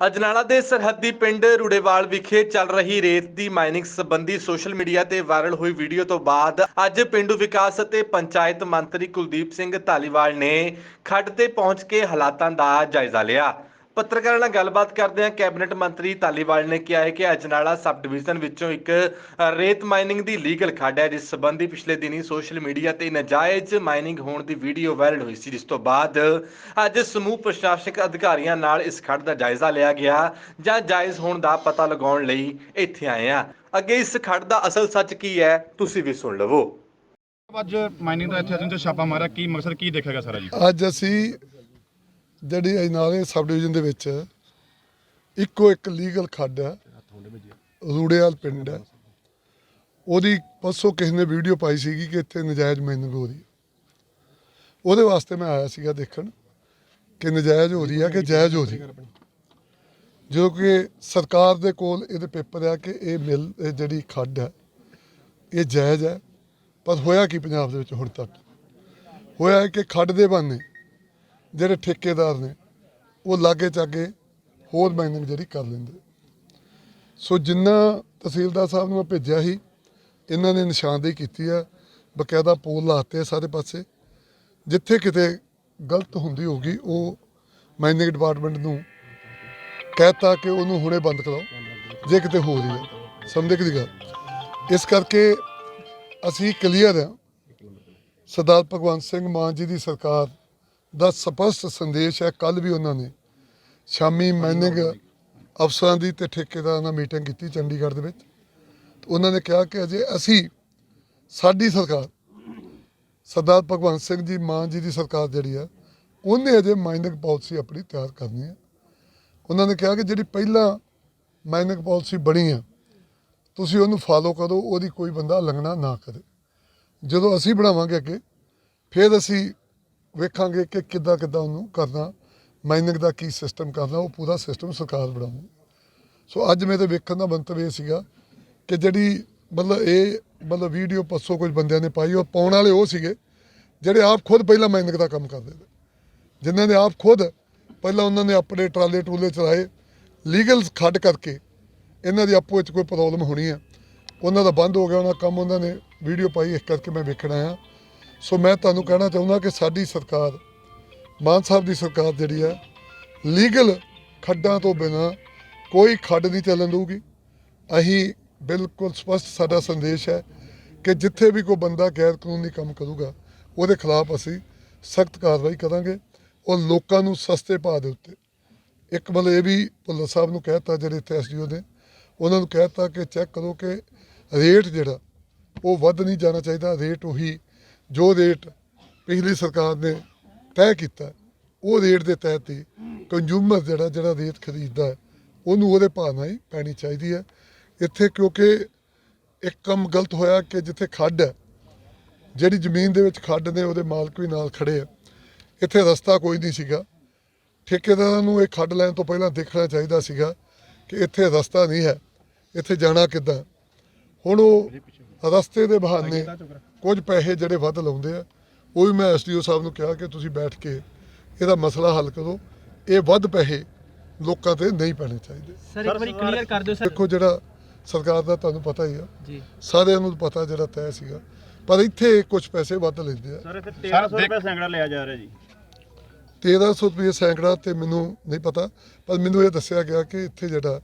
ਅਜਨਾਲਾ ਦੇ ਸਰਹੱਦੀ ਪਿੰਡ ਰੂੜੇਵਾਲ ਵਿਖੇ ਚੱਲ ਰਹੀ ਰੇਤ ਦੀ ਮਾਈਨਿੰਗ ਸੰਬੰਧੀ ਸੋਸ਼ਲ ਮੀਡੀਆ ਤੇ ਵਾਇਰਲ ਹੋਈ ਵੀਡੀਓ ਤੋਂ ਬਾਅਦ ਅੱਜ ਪਿੰਡੂ ਵਿਕਾਸ ਅਤੇ ਪੰਚਾਇਤ ਮੰਤਰੀ ਕੁਲਦੀਪ ਸਿੰਘ ਧਾਲੀਵਾਲ ਨੇ ਖੱਡ ਤੇ ਪਹੁੰਚ ਕੇ ਹਾਲਾਤਾਂ ਦਾ ਜਾਇਜ਼ਾ ਲਿਆ। ਪੱਤਰਕਾਰਾਂ ਨਾਲ ਗੱਲਬਾਤ ਕਰਦਿਆਂ ਕੈਬਨਿਟ ਮੰਤਰੀ ਧਾਲੀਵਾਲ ਨੇ ਕਿਹਾ ਹੈ ਕਿ ਅਜਨਾਲਾ ਸਬ ਡਿਵੀਜ਼ਨ ਵਿੱਚੋਂ ਇੱਕ ਰੇਤ ਮਾਈਨਿੰਗ ਦੀ ਲੀਗਲ ਖੱਡ ਹੈ ਜਿਸ ਸੰਬੰਧੀ ਪਿਛਲੇ ਦਿਨੀ ਸੋਸ਼ਲ ਮੀਡੀਆ ਤੇ ਨਜਾਇਜ਼ ਮਾਈਨਿੰਗ ਹੋਣ ਦੀ ਵੀਡੀਓ ਵਾਇਰਲ ਹੋਈ ਸੀ ਜਿਸ ਤੋਂ ਬਾਅਦ ਅੱਜ ਸਮੂਹ ਪ੍ਰਸ਼ਾਸਨਿਕ ਅਧਿਕਾਰੀਆਂ ਨਾਲ ਇਸ ਖੱਡ ਦਾ ਜਾਇਜ਼ਾ ਲਿਆ ਗਿਆ ਜਾਂ ਜਾਇਜ਼ ਹੋਣ ਦਾ ਪਤਾ ਲਗਾਉਣ ਲਈ ਇੱਥੇ ਆਏ ਆ ਅੱਗੇ ਇਸ ਖੱਡ ਦਾ ਅਸਲ ਸੱਚ ਕੀ ਹੈ ਤੁਸੀਂ ਵੀ ਸੁਣ ਲਵੋ। ਅੱਜ ਮਾਈਨਿੰਗ ਦਾ ਇੱਥੇ ਅਜਨ ਤੇ ਛਾਪਾ ਮਾਰਿਆ। ਕੀ ਮਕਸਦ ਕੀ ਦੇਖੇਗਾ ਸਾਰਾ ਜੀ? ਅੱਜ ਅਸੀਂ ਜਿਹੜੀ ਅਜਨਾਲੇ ਸਬ ਡਿਵੀਜ਼ਨ ਦੇ ਵਿੱਚ ਇੱਕੋ ਇੱਕ ਲੀਗਲ ਖੱਡ ਹੈ। ਰੂੜੇਵਾਲ ਪਿੰਡ ਹੈ। ਉਹਦੀ ਪਰਸੋਂ ਕਿਸੇ ਨੇ ਵੀਡੀਓ ਪਾਈ ਸੀਗੀ ਕਿ ਇੱਥੇ ਨਜਾਇਜ਼ ਮਾਈਨਿੰਗ ਹੋ ਰਹੀ ਉਹਦੇ ਵਾਸਤੇ ਮੈਂ ਆਇਆ ਸੀਗਾ ਦੇਖਣ ਕਿ ਨਜਾਇਜ਼ ਹੋ ਰਹੀ ਹੈ ਕਿ ਜਾਇਜ਼ ਹੋ ਰਹੀ ਹੈ। ਜੋ ਕਿ ਸਰਕਾਰ ਦੇ ਕੋਲ ਇਹਦੇ ਪੇਪਰ ਆ ਕਿ ਇਹ ਮਿਲ, ਇਹ ਜਿਹੜੀ ਖੱਡ ਹੈ, ਇਹ ਜਾਇਜ਼ ਹੈ। ਪਰ ਹੋਇਆ ਕੀ ਪੰਜਾਬ ਦੇ ਵਿੱਚ ਹੁਣ ਤੱਕ? ਹੋਇਆ ਹੈ ਕਿ ਖੱਡ ਦੇ ਬਾਨੇ ਜਿਹੜੇ ਠੇਕੇਦਾਰ ਨੇ, ਉਹ ਲਾਗੇ ਚਾਗੇ ਹੋਰ ਮਾਈਨਿੰਗ ਜਿਹੜੀ ਕਰ ਲੈਂਦੇ। ਸੋ ਜਿੰਨਾ ਤਹਿਸੀਲਦਾਰ ਸਾਹਿਬ ਨੂੰ ਮੈਂ ਭੇਜਿਆ ਸੀ, ਇਹਨਾਂ ਨੇ ਨਿਸ਼ਾਨਦੇਹੀ ਕੀਤੀ ਆ, ਬਕਾਇਦਾ ਪੋਲ ਲਾਤੇ ਆ ਸਾਰੇ ਪਾਸੇ। ਜਿੱਥੇ ਕਿਤੇ ਗਲਤ ਹੁੰਦੀ ਹੋਗੀ ਉਹ ਮਾਈਨਿੰਗ ਡਿਪਾਰਟਮੈਂਟ ਨੂੰ ਕਹਿਤਾ ਕਿ ਉਹਨੂੰ ਹੁਣੇ ਬੰਦ ਕਰਾਓ, ਜੇ ਕਿਤੇ ਹੋ ਰਹੀ ਹੈ ਸਮਝੇ ਕਿ ਗੱਲ? ਇਸ ਕਰਕੇ ਅਸੀਂ ਕਲੀਅਰ ਹਾਂ ਸਰਦਾਰ ਭਗਵੰਤ ਸਿੰਘ ਮਾਨ ਜੀ ਦੀ ਸਰਕਾਰ ਦਾ ਸਪਸ਼ਟ ਸੰਦੇਸ਼ ਹੈ ਕੱਲ ਵੀ ਉਹਨਾਂ ਨੇ ਸ਼ਾਮੀ ਮਾਈਨਿੰਗ ਅਫਸਰਾਂ ਦੀ ਤੇ ਠੇਕੇਦਾਰਾਂ ਨਾਲ ਮੀਟਿੰਗ ਕੀਤੀ ਚੰਡੀਗੜ੍ਹ ਦੇ ਵਿੱਚ। ਉਹਨਾਂ ਨੇ ਕਿਹਾ ਕਿ ਅਜੇ ਅਸੀਂ ਸਾਡੀ ਸਰਕਾਰ ਸਰਦਾਰ ਭਗਵੰਤ ਸਿੰਘ ਜੀ ਮਾਨ ਜੀ ਦੀ ਸਰਕਾਰ ਜਿਹੜੀ ਆ ਉਹਨੇ ਅਜੇ ਮਾਈਨਿੰਗ ਪਾਲਿਸੀ ਆਪਣੀ ਤਿਆਰ ਕਰਨੀ ਹੈ। ਉਹਨਾਂ ਨੇ ਕਿਹਾ ਕਿ ਜਿਹੜੀ ਪਹਿਲਾਂ ਮਾਈਨਿੰਗ ਪਾਲਿਸੀ ਬਣੀ ਆ ਤੁਸੀਂ ਉਹਨੂੰ ਫਾਲੋ ਕਰੋ ਉਹਦੀ ਕੋਈ ਬੰਦਾ ਉਲੰਘਣਾ ਨਾ ਕਰੇ। ਜਦੋਂ ਅਸੀਂ ਬਣਾਵਾਂਗੇ ਅੱਗੇ ਫਿਰ ਅਸੀਂ ਵੇਖਾਂਗੇ ਕਿ ਕਿੱਦਾਂ ਕਿੱਦਾਂ ਉਹਨੂੰ ਕਰਨਾ ਮਾਈਨਿੰਗ ਦਾ ਕੀ ਸਿਸਟਮ ਕਰਨਾ, ਉਹ ਪੂਰਾ ਸਿਸਟਮ ਸਰਕਾਰ ਬਣਾਉਣੀ ਸੋ ਅੱਜ ਮੇਰੇ ਵੇਖਣ ਦਾ ਮੰਤਵ ਇਹ ਸੀਗਾ ਕਿ ਜਿਹੜੀ ਮਤਲਬ ਇਹ ਮਤਲਬ ਵੀਡੀਓ ਪਰਸੋਂ ਕੁਝ ਬੰਦਿਆਂ ਨੇ ਪਾਈ, ਉਹ ਪਾਉਣ ਵਾਲੇ ਉਹ ਸੀਗੇ ਜਿਹੜੇ ਆਪ ਖੁਦ ਪਹਿਲਾਂ ਮਾਈਨਿੰਗ ਦਾ ਕੰਮ ਕਰਦੇ ਨੇ ਜਿਨ੍ਹਾਂ ਨੇ ਆਪ ਖੁਦ ਪਹਿਲਾਂ ਉਹਨਾਂ ਨੇ ਆਪਣੇ ਟਰਾਲੇ ਟਰੂਲੇ ਚਲਾਏ ਲੀਗਲ ਖੱਡ ਕਰਕੇ ਇਹਨਾਂ ਦੀ ਆਪੋ ਵਿੱਚ ਕੋਈ ਪ੍ਰੋਬਲਮ ਹੋਣੀ ਹੈ ਉਹਨਾਂ ਦਾ ਬੰਦ ਹੋ ਗਿਆ, ਉਹਨਾਂ ਕੰਮ ਉਹਨਾਂ ਨੇ ਵੀਡੀਓ ਪਾਈ, ਇਸ ਕਰਕੇ ਮੈਂ ਵੇਖਣਾ ਆ ਸੋ ਮੈਂ ਤੁਹਾਨੂੰ ਕਹਿਣਾ ਚਾਹੁੰਦਾ ਕਿ ਸਾਡੀ ਸਰਕਾਰ, ਮਾਨ ਸਾਹਿਬ ਦੀ ਸਰਕਾਰ ਜਿਹੜੀ ਹੈ, ਲੀਗਲ ਖੱਡਾਂ ਤੋਂ ਬਿਨਾ ਕੋਈ ਖੱਡ ਨਹੀਂ ਚੱਲਣ ਦਊਗੀ। ਅਸੀਂ ਬਿਲਕੁਲ ਸਪਸ਼ਟ ਸਾਡਾ ਸੰਦੇਸ਼ ਹੈ ਕਿ ਜਿੱਥੇ ਵੀ ਕੋਈ ਬੰਦਾ ਗੈਰ ਕਾਨੂੰਨੀ ਕੰਮ ਕਰੂਗਾ, ਉਹਦੇ ਖਿਲਾਫ ਅਸੀਂ ਸਖਤ ਕਾਰਵਾਈ ਕਰਾਂਗੇ ਔਰ ਲੋਕਾਂ ਨੂੰ ਸਸਤੇ ਭਾਅ ਦੇ ਉੱਤੇ। ਇੱਕ ਮਤਲਬ ਇਹ ਵੀ ਭੁੱਲਰ ਸਾਹਿਬ ਨੂੰ ਕਹਿਤਾ, ਜਿਹੜੇ ਇੱਥੇ ਐਸਡੀਓ ਨੇ, ਉਹਨਾਂ ਨੂੰ ਕਹਿਤਾ ਕਿ ਚੈੱਕ ਕਰੋ ਕਿ ਰੇਟ ਜਿਹੜਾ, ਉਹ ਵੱਧ ਨਹੀਂ ਜਾਣਾ ਚਾਹੀਦਾ, ਰੇਟ ਉਹੀ ਜੋ ਰੇਟ ਪਿਛਲੀ ਸਰਕਾਰ ਨੇ ਤੈਅ ਕੀਤਾ, ਉਹ ਰੇਟ ਦੇ ਤਹਿਤ ਹੀ ਕੰਜ਼ੂਮਰ ਜਿਹੜਾ ਜਿਹੜਾ ਰੇਟ ਖਰੀਦਦਾ ਉਹਨੂੰ ਉਹਦੇ ਭਾਅ ਨਾਲ ਹੀ ਪੈਣੀ ਚਾਹੀਦੀ ਹੈ। ਇੱਥੇ ਕਿਉਂਕਿ ਇੱਕ ਕੰਮ ਗਲਤ ਹੋਇਆ ਕਿ ਜਿੱਥੇ ਖੱਡ ਹੈ, ਜਿਹੜੀ ਜ਼ਮੀਨ ਦੇ ਵਿੱਚ ਖੱਡ ਨੇ, ਉਹਦੇ ਮਾਲਕ ਵੀ ਨਾਲ ਖੜੇ ਆ। ਇੱਥੇ ਰਸਤਾ ਕੋਈ ਨਹੀਂ ਸੀਗਾ। ਠੇਕੇਦਾਰਾਂ ਨੂੰ ਇਹ ਖੱਡ ਲੈਣ ਤੋਂ ਪਹਿਲਾਂ ਦੇਖਣਾ ਚਾਹੀਦਾ ਸੀਗਾ ਕਿ ਇੱਥੇ ਰਸਤਾ ਨਹੀਂ ਹੈ, ਇੱਥੇ ਜਾਣਾ ਕਿੱਦਾਂ? ਹੁਣ ਉਹ ਰਸਤੇ ਦੇ ਬਹਾਨੇ ਕੁਝ ਪੈਸੇ ਜਿਹੜੇ ਵੱਧ ਲਾਉਂਦੇ ਆ ਉਹ ਵੀ ਮੈਂ ਐਸਡੀਓ ਸਾਹਿਬ ਨੂੰ ਕਿਹਾ ਕਿ ਤੁਸੀਂ ਬੈਠ ਕੇ ਇਹਦਾ ਮਸਲਾ ਹੱਲ ਕਰੋ। ਇਹ ਵੱਧ ਪੈਸੇ ਲੋਕਾਂ ਤੇ ਨਹੀਂ ਪੈਣੇ ਚਾਹੀਦੇ। ਸਰ ਇੱਕ ਵਾਰੀ ਕਲੀਅਰ ਕਰ ਦਿਓ ਸਰ। ਦੇਖੋ ਜਿਹੜਾ ਸਰਕਾਰ ਦਾ ਤੁਹਾਨੂੰ ਪਤਾ ਹੀ ਆ। ਜੀ। ਸਾਰਿਆਂ ਨੂੰ ਪਤਾ ਜਿਹੜਾ ਤੈਅ ਸੀਗਾ। ਪਰ ਇੱਥੇ ਕੁਝ ਪੈਸੇ ਵੱਧ ਲੈਂਦੇ ਆ। ਸਰ ਇੱਥੇ 1300 ਰੁਪਏ ਸੈਂਕੜਾ ਲਿਆ ਜਾ ਰਿਹਾ ਜੀ। 1300 ਰੁਪਏ ਸੈਂਕੜਾ ਤੇ ਮੈਨੂੰ ਨਹੀਂ ਪਤਾ ਪਰ ਮੈਨੂੰ ਇਹ ਦੱਸਿਆ ਗਿਆ ਕਿ ਇੱਥੇ ਜਿਹੜਾ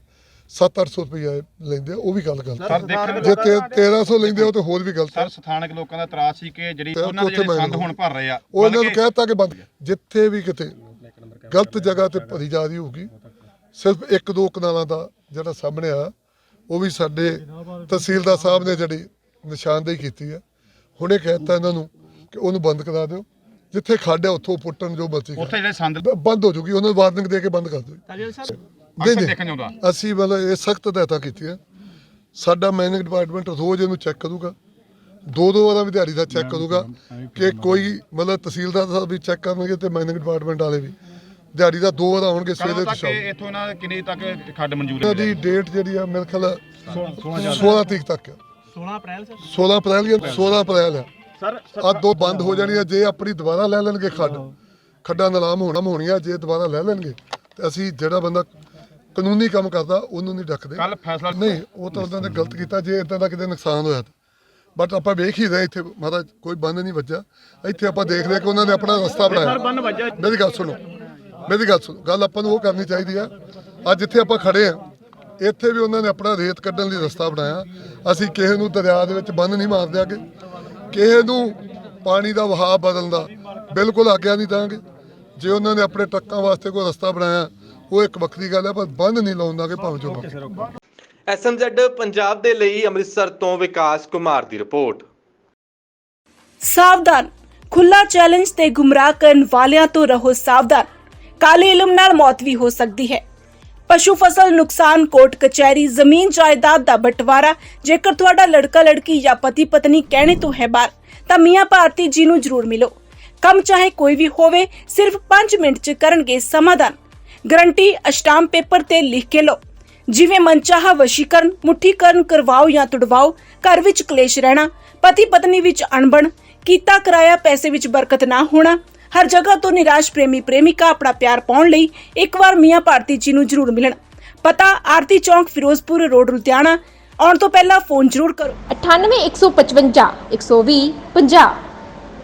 7-800 ਰੁਪਏ ਲੈਂਦੇ ਆ ਉਹ ਵੀ ਗੱਲ ਗਲਤ ਸਰ ਦੇਖਣ ਜੇ ਤੇ 1300 ਲੈਂਦੇ ਆ ਉਹ ਤੇ ਹੋਰ ਵੀ ਗਲਤ ਹੈ ਸਰ ਸਥਾਨਕ ਲੋਕਾਂ ਦਾ ਇਤਰਾਜ਼ ਸੀ ਕਿ ਜਿਹੜੀ ਉਹਨਾਂ ਦੇ ਜਿਹੜੇ ਸੰਦ ਹੁਣ ਭਰ ਰਹੇ ਆ ਉਹ ਇਹਨਾਂ ਨੂੰ ਬਲਕਿ ਕਹਿਤਾ ਕਿ ਬੰਦ ਜਿੱਥੇ ਵੀ ਕਿਤੇ ਗਲਤ ਜਗ੍ਹਾ ਤੇ ਭਰੀ ਜਾ ਰਹੀ ਹੋਊਗੀ ਸਿਰਫ ਇੱਕ ਦੋ ਕਨਾਲਾਂ ਦਾ ਜਿਹੜਾ ਸਾਹਮਣੇ ਆ ਉਹ ਵੀ ਸਾਡੇ ਤਹਿਸੀਲਦਾਰ ਸਾਹਿਬ ਨੇ ਜਿਹੜੀ ਨਿਸ਼ਾਨਦੇਹੀ ਕੀਤੀ ਹੈ ਹੁਣੇ ਕਹਿਤਾ ਇਹਨਾਂ ਨੂੰ ਕਿ ਉਹਨੂੰ ਬੰਦ ਕਰਾ ਦਿਓ। ਜਿੱਥੇ ਖੱਡ ਹੈ ਉੱਥੋਂ ਪੁੱਟਣ ਜੋ ਮਰਜ਼ੀ ਉੱਥੇ। ਜਿਹੜੇ ਸੰਦ ਬੰਦ ਹੋ ਜੂਗੀ ਉਹਨਾਂ ਨੂੰ ਵਾਰਨਿੰਗ ਦੇ ਕੇ ਬੰਦ ਕਰ ਦਿਓ। ਸਾਹਿਬ ਨਹੀਂ ਅਕਸਰ ਨਹੀਂ। ਦੇਖਣ ਆਉਂਦਾ ਅਸੀਂ ਮਤਲਬ ਇਹ ਸਖਤ ਹਦਾਇਤਾਂ ਕੀਤੀਆਂ। ਸਾਡਾ ਮੈਨੇਜਿੰਗ ਡਿਪਾਰਟਮੈਂਟ ਰੋਜ਼ ਇਹਨੂੰ ਚੈੱਕ ਕਰੂਗਾ। ਦੋ ਦੋ ਵਾਰਾਂ ਵੀ ਦਿਹਾੜੀ ਦਾ ਚੈੱਕ ਕਰੂਗਾ ਕਿ ਕੋਈ ਮਤਲਬ ਤਹਿਸੀਲਦਾਰ ਸਾਹਿਬ ਵੀ ਚੈੱਕ ਕਰਨਗੇ ਤੇ ਮੈਨੇਜਿੰਗ ਡਿਪਾਰਟਮੈਂਟ ਵਾਲੇ ਵੀ। ਦਿਹਾੜੀ ਦਾ ਦੋ ਵਾਰ ਆਉਣਗੇ ਸਵੇਰੇ ਕਦੋਂ ਤੇ ਤੱਕ ਸ਼ਾਮ। ਇਹ- ਇੱਥੋਂ ਇਹਨਾਂ ਦੇ ਕਿੰਨੀ ਤੱਕ ਖੱਡ ਮਨਜ਼ੂਰ ਇਹਨਾਂ ਹੈ ਦੀ ਡੇਟ ਜਿਹੜੀ ਆ ਮੇਰੇ ਖਿਆਲ 16 ਤਰੀਕ ਤੱਕ ਆ। 16 ਅਪ੍ਰੈਲ ਸਰ? 16 ਅਪ੍ਰੈਲ ਜਾਂ 16 ਅਪ੍ਰੈਲ ਆ। ਸਰ ਆ ਦੋ ਬੰਦ ਹੋ ਜਾਣੀ ਆ ਜੇ ਆਪਣੀ ਦੁਬਾਰਾ ਲੈ ਲੈਣਗੇ ਖੱਡ। ਖੱਡਾਂ ਨਿਲਾਮ ਹੋਣਾ ਹੋਣੀਆਂ ਜੇ ਦੁਬਾਰਾ ਲੈ ਲੈਣਗੇ ਤੇ ਅਸੀਂ ਜਿਹੜਾ ਬੰਦਾ ਕਾਨੂੰਨੀ ਕੰਮ ਕਰਦਾ ਉਹਨੂੰ ਨਹੀਂ ਡੱਕਦੇ। ਕੱਲ ਫੈਸਲਾ ਨਹੀਂ ਉਹ ਤਾਂ ਉਹਨਾਂ ਨੇ ਗਲਤ ਕੀਤਾ ਜੇ ਇਦਾਂ ਦਾ ਕਿਤੇ ਨੁਕਸਾਨ ਹੋਇਆ ਤਾਂ। ਬਟ ਆਪਾਂ ਵੇਖ ਹੀ ਰਹੇ ਇੱਥੇ ਮਹਾਰਾਜ ਕੋਈ ਬੰਦ ਨਹੀਂ ਵੱਜਾ ਇੱਥੇ ਆਪਾਂ ਦੇਖ ਰਹੇ ਕਿ ਉਹਨਾਂ ਨੇ ਆਪਣਾ ਰਸਤਾ ਬਣਾਇਆ। ਮੇਰੀ ਗੱਲ ਸੁਣੋ ਮੇਰੀ ਗੱਲ ਸੁਣੋ ਗੱਲ ਆਪਾਂ ਨੂੰ ਉਹ ਕਰਨੀ ਚਾਹੀਦੀ ਆ। ਅੱਜ ਜਿੱਥੇ ਆਪਾਂ ਖੜੇ ਆ। ਇੱਥੇ ਵੀ ਉਹਨਾਂ ਨੇ ਆਪਣਾ ਰੇਤ ਕੱਢਣ ਲਈ ਰਸਤਾ ਬਣਾਇਆ। ਅਸੀਂ ਕਿਸੇ ਨੂੰ ਦਰਿਆ ਦੇ ਵਿੱਚ ਬੰਨ ਨਹੀਂ ਮਾਰ ਦਿਆਂਗੇ ਕਿਸੇ ਨੂੰ ਪਾਣੀ ਦਾ ਵਹਾਅ ਬਦਲਣ ਦਾ ਬਿਲਕੁਲ ਆਗਿਆ ਨਹੀਂ ਦਾਂਗੇ ਜੇ ਉਹਨਾਂ ਨੇ ਆਪਣੇ ਟਰੱਕਾਂ ਵਾਸਤੇ ਕੋਈ ਰਸਤਾ ਬਣਾਇਆ ਉਹ ਇੱਕ ਵੱਖਰੀ ਗੱਲ ਹੈ ਪਰ ਬੰਦ ਨਹੀਂ ਲਾਉਣ ਦਾਂਗੇ ਭਾਵੇਂ ਜੋ ਐਸਐਮਜ਼ੈਡ ਪੰਜਾਬ ਦੇ ਲਈ ਅੰਮ੍ਰਿਤਸਰ ਤੋਂ ਵਿਕਾਸ ਕੁਮਾਰ ਦੀ ਰਿਪੋਰਟ। ਸਾਵਧਾਨ ਖੁੱਲਾ ਚੈਲੰਜ ਤੇ ਗੁੰਮਰਾਹ ਕਰਨ ਵਾਲਿਆਂ ਤੋਂ ਰਹੋ ਸਾਵਧਾਨ। ਕਾਲੇ ਇਲਮ ਨਾਲ ਮੌਤ ਵੀ ਹੋ ਸਕਦੀ ਹੈ। ਪਸ਼ੂ ਫਸਲ ਨੁਕਸਾਨ ਕੋਰਟ ਕਚਹਿਰੀ ਜ਼ਮੀਨ ਜਾਇਦਾਦ ਦਾ ਬਟਵਾਰਾ। ਜੇਕਰ ਤੁਹਾਡਾ ਲੜਕਾ ਲੜਕੀ ਜਾਂ ਪਤੀ ਪਤਨੀ ਕਹਿਣੇ ਤੋਂ ਹੈ ਬਾਹਰ ਤਾਂ ਮੀਆਂ ਭਾਰਤੀ ਜੀ ਨੂੰ ਜ਼ਰੂਰ ਮਿਲੋ। ਕੰਮ ਚਾਹੇ ਕੋਈ ਵੀ ਹੋਵੇ ਸਿਰਫ 5 ਮਿੰਟ ਚ ਕਰਨਗੇ ਸਮਾਧਾਨ। ਗਰੰਟੀ ਅਸ਼ਟਾਮ ਪੇਪਰ ਤੇ ਲਿਖ ਕੇ ਲਓ। ਜਿਵੇਂ ਮਨਚਾਹਾ, ਵਸ਼ੀਕਰਨ, ਮੁੱਠੀਕਰਨ ਕਰਵਾਓ ਜਾਂ ਤੁੜਵਾਓ, ਘਰ ਵਿੱਚ ਕਲੇਸ਼ ਰਹਿਣਾ ਪਤੀ ਪਤਨੀ ਵਿੱਚ ਅਣਬਣ, ਕੀਤਾ ਕਰਾਇਆ ਪੈਸੇ ਵਿੱਚ ਬਰਕਤ ਨਾ ਹੋਣਾ, ਹਰ ਜਗ੍ਹਾ ਤੋਂ ਨਿਰਾਸ਼ ਪ੍ਰੇਮੀ ਪ੍ਰੇਮਿਕਾ ਆਪਣਾ ਪਿਆਰ ਪਾਉਣ ਲਈ ਇੱਕ ਵਾਰ ਮੀਆਂ ਭਾਰਤੀ ਜੀ ਨੂੰ ਜ਼ਰੂਰ ਮਿਲਣ। ਪਤਾ, ਆਰਤੀ ਚੌਂਕ, ਫਿਰੋਜ਼ਪੁਰ, ਰੋਡ ਲੁਧਿਆਣਾ। ਆਉਣ ਤੋਂ ਪਹਿਲਾਂ ਫੋਨ ਜ਼ਰੂਰ ਕਰੋ। 98 155 120 50